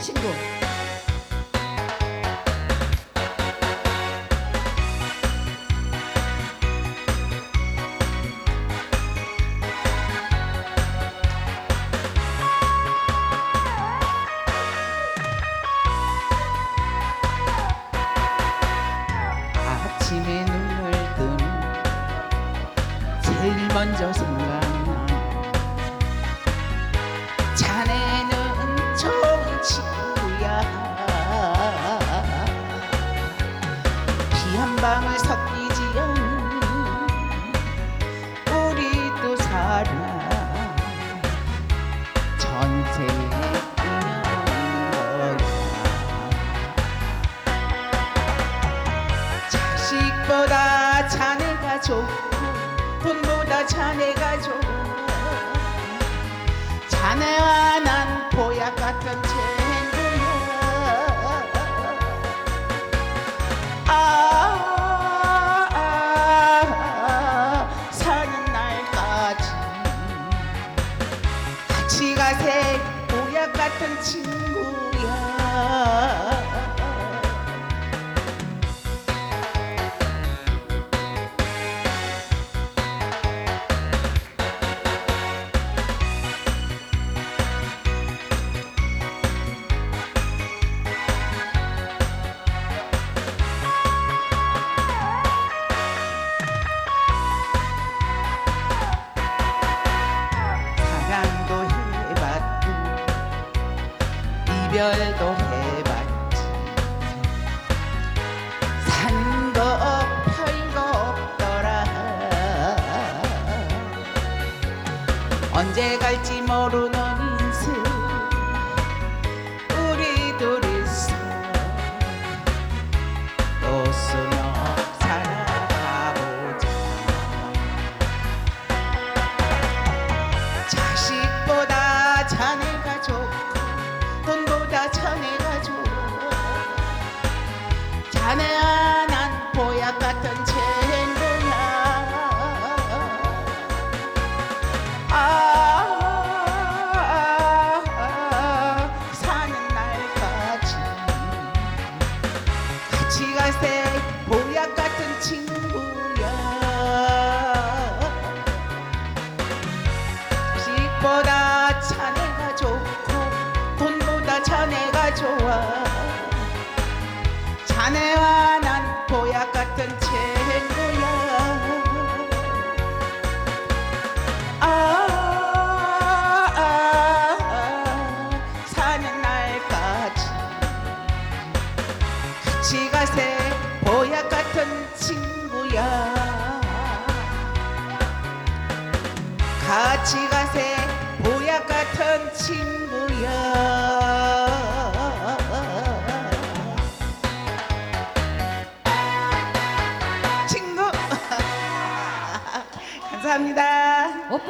친구. 아침에 눈을 뜬 제일 먼저 생각 방울 섞이지 않는 우리 도 살아 거야. 자식보다 자네가 좋고 돈보다 자네가 좋아. 자네와 난 보약 같은 친 가세 보약 같은 친구야 이별도 해봤지. 사는 거 별거 없더라. 언제 갈지 모르는 자네가 좋아 자네와 난 보약 같은 친구야 아, 아, 아, 사는 날까지 같이 가세 보약 같은 친구야. 자식보다 좋아. 자네와 난 보약 같은 친구야. 아, 아, 아. 사는 날까지 같이 가세. 보약 같은 친구야. 같이 가세. 보약 같은 친구야 감사합니다. 오빠